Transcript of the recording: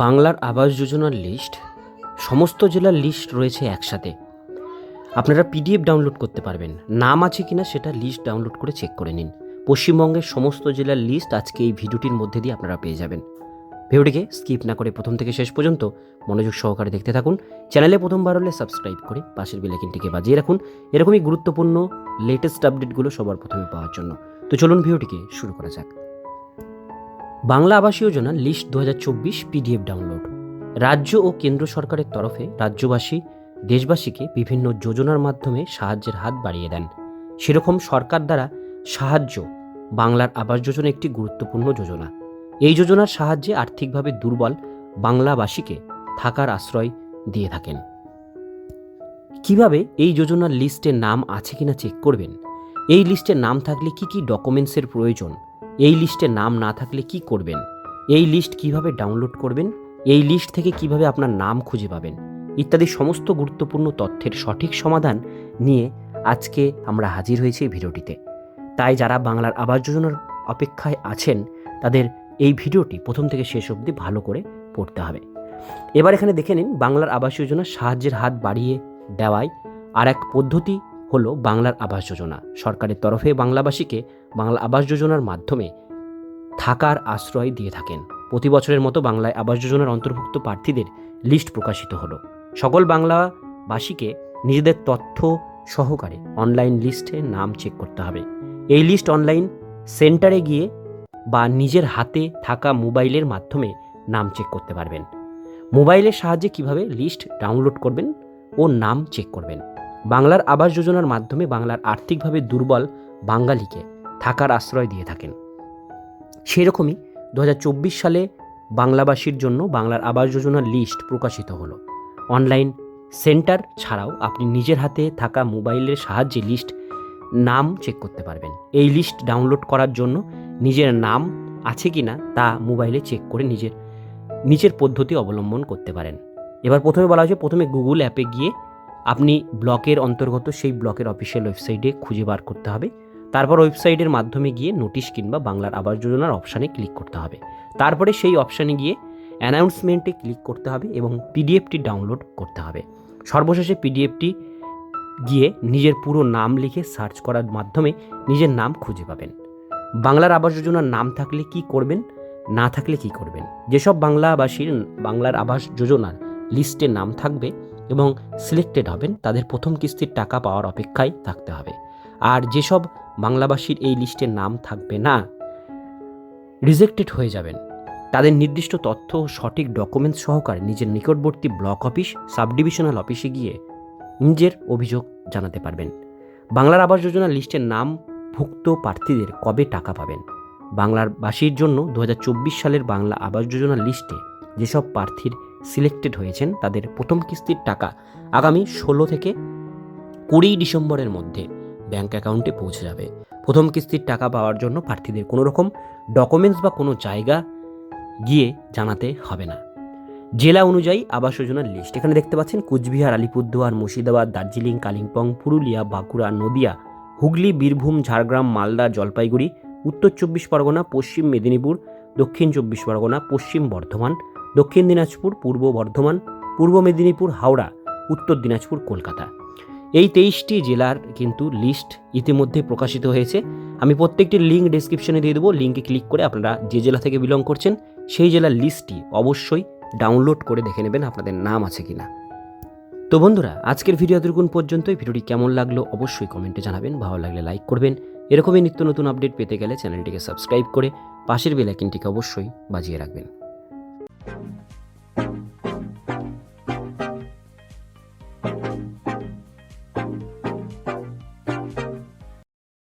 বাংলার আবাস যোজনার লিস্ট সমস্ত জেলার লিস্ট রয়েছে একসাথে। আপনারা পিডিএফ ডাউনলোড করতে পারবেন। নাম আছে কিনা সেটা লিস্ট ডাউনলোড করে চেক করে নিন। পশ্চিমবঙ্গের সমস্ত জেলার লিস্ট আজকে এই ভিডিওটির মধ্যে দিয়ে আপনারা পেয়ে যাবেন। ভিডিওটিকে স্কিপ না করে প্রথম থেকে শেষ পর্যন্ত মনোযোগ সহকারে দেখতে থাকুন। চ্যানেলে প্রথমবার হলে সাবস্ক্রাইব করে পাশের বেলাইকিনটিকে বাজিয়ে রাখুন। এরকমই গুরুত্বপূর্ণ লেটেস্ট আপডেটগুলো সবার প্রথমে পাওয়ার জন্য। তো চলুন ভিডিওটিকে শুরু করা যাক। বাংলা আবাস যোজনা লিস্ট দু হাজার চব্বিশ পিডিএফ ডাউনলোড। রাজ্য ও কেন্দ্র সরকারের তরফে রাজ্যবাসী দেশবাসীকে বিভিন্ন যোজনার মাধ্যমে সাহায্যের হাত বাড়িয়ে দেন। সেরকম সরকার দ্বারা সাহায্য বাংলার আবাস যোজনা একটি গুরুত্বপূর্ণ যোজনা। এই যোজনার সাহায্যে আর্থিকভাবে দুর্বল বাংলাবাসীকে থাকার আশ্রয় দিয়ে থাকেন। কীভাবে এই যোজনার লিস্টে নাম আছে কিনা চেক করবেন? এই লিস্টে নাম থাকলে কি কি ডকুমেন্টসের প্রয়োজন? এই লিস্টে নাম না থাকলে কি করবেন? এই লিস্ট কীভাবে ডাউনলোড করবেন? এই লিস্ট থেকে কীভাবে আপনার নাম খুঁজে পাবেন? ইত্যাদি সমস্ত গুরুত্বপূর্ণ তথ্যের সঠিক সমাধান নিয়ে আজকে আমরা হাজির হয়েছি এই ভিডিওটিতে। তাই যারা বাংলার আবাস যোজনার অপেক্ষায় আছেন, তাদের এই ভিডিওটি প্রথম থেকে শেষ অবধি ভালো করে পড়তে হবে। এবার এখানে দেখে নিন, বাংলার আবাস যোজনা সাহায্যের হাত বাড়িয়ে দেওয়ায় আর এক পদ্ধতি হলো বাংলার আবাস যোজনা। সরকারের তরফে বাংলাবাসীকে বাংলা আবাস যোজনার মাধ্যমে থাকার আশ্রয় দিয়ে থাকেন। প্রতি বছরের মতো বাংলায় আবাস যোজনার অন্তর্ভুক্ত প্রার্থীদের লিস্ট প্রকাশিত হলো। সকল বাংলাবাসীকে নিজেদের তথ্য সহকারে অনলাইন লিস্টে নাম চেক করতে হবে। এই লিস্ট অনলাইন সেন্টারে গিয়ে বা নিজের হাতে থাকা মোবাইলের মাধ্যমে নাম চেক করতে পারবেন। মোবাইলের সাহায্যে কীভাবে লিস্ট ডাউনলোড করবেন ও নাম চেক করবেন। বাংলার আবাস যোজনার মাধ্যমে বাংলার আর্থিকভাবে দুর্বল বাঙালিকে থাকার আশ্রয় দিয়ে থাকেন। সেরকমই দু হাজার চব্বিশ সালে বাংলাবাসীর জন্য বাংলার আবাস যোজনার লিস্ট প্রকাশিত হলো। অনলাইন সেন্টার ছাড়াও আপনি নিজের হাতে থাকা মোবাইলের সাহায্যে লিস্ট নাম চেক করতে পারবেন। এই লিস্ট ডাউনলোড করার জন্য নিজের নাম আছে কি না তা মোবাইলে চেক করে নিজের নিজের পদ্ধতি অবলম্বন করতে পারেন। এবার প্রথমে বলা হয়েছে, প্রথমে গুগল অ্যাপে গিয়ে আপনি ব্লকের অন্তর্গত সেই ব্লকের অফিসিয়াল ওয়েবসাইটে খুঁজে বার করতে হবে। তারপর ওয়েবসাইটের মাধ্যমে গিয়ে নোটিশ কিংবা বাংলার আবাস যোজনার অপশানে ক্লিক করতে হবে। তারপরে সেই অপশানে গিয়ে অ্যানাউন্সমেন্টে ক্লিক করতে হবে এবং পিডিএফটি ডাউনলোড করতে হবে। সর্বশেষে পিডিএফটি গিয়ে নিজের পুরো নাম লিখে সার্চ করার মাধ্যমে নিজের নাম খুঁজে পাবেন। বাংলার আবাস যোজনার নাম থাকলে কি করবেন? না থাকলে কি করবেন? যেসব বাংলাবাসীর বাংলার আবাস যোজনার লিস্টে নাম থাকবে এবং সিলেক্টেড হবেন, তাদের প্রথম কিস্তির টাকা পাওয়ার অপেক্ষায় থাকতে হবে। আর যেসব বাংলাভাষীর এই লিস্টে নাম থাকবে না রিজেক্টেড হয়ে যাবেন। তাদের নির্দিষ্ট তথ্য ও সঠিক ডকুমেন্টস সহকারে নিজের নিকটবর্তী ব্লক অফিস সাব ডিভিশনাল অফিসে গিয়ে নিজের অভিযোগ জানাতে পারবেন। বাংলার আবাস যোজনার লিস্টের নাম ভুক্ত প্রার্থীদের কবে টাকা পাবেন? বাংলার বাসীর জন্য দু হাজার চব্বিশ সালের বাংলা আবাস যোজনার লিস্টে যেসব প্রার্থীর সিলেক্টেড হয়েছেন তাদের প্রথম কিস্তির টাকা আগামী ষোলো থেকে কুড়ি ডিসেম্বরের মধ্যে ব্যাঙ্ক অ্যাকাউন্টে পৌঁছে যাবে। প্রথম কিস্তির টাকা পাওয়ার জন্য প্রার্থীদের কোনো রকম ডকুমেন্টস বা কোনো জায়গা গিয়ে জানাতে হবে না। জেলা অনুযায়ী আবাস যোজনার লিস্ট এখানে দেখতে পাচ্ছেন কুচবিহার, আলিপুরদুয়ার, মুর্শিদাবাদ, দার্জিলিং, কালিম্পং, পুরুলিয়া, বাঁকুড়া, নদিয়া, হুগলি, বীরভূম, ঝাড়গ্রাম, মালদা, জলপাইগুড়ি, উত্তর চব্বিশ পরগনা, পশ্চিম মেদিনীপুর, দক্ষিণ চব্বিশ পরগনা, পশ্চিম বর্ধমান দক্ষিণ দিনাজপুর, পূর্ব বর্ধমান, পূর্ব মেদিনীপুর, হাওড়া, উত্তর দিনাজপুর, কলকাতা। এই তেইশটি জেলার কিন্তু লিস্ট ইতিমধ্যে প্রকাশিত হয়েছে। আমি প্রত্যেকটি লিঙ্ক ডিসক্রিপশনে দিয়ে দেবো। লিঙ্কে ক্লিক করে আপনারা যে জেলা থেকে বিলং করছেন, সেই জেলার লিস্টটি অবশ্যই ডাউনলোড করে দেখে নেবেন আপনাদের নাম আছে কিনা। তো বন্ধুরা, আজকের ভিডিও এতটুকুন পর্যন্তই। ভিডিওটি কেমন লাগল অবশ্যই কমেন্টে জানাবেন। ভালো লাগলে লাইক করবেন। এরকমই নিত্য নতুন আপডেট পেতে গেলে চ্যানেলটিকে সাবস্ক্রাইব করে পাশের বেলাইকিনটিকে অবশ্যই বাজিয়ে রাখবেন। you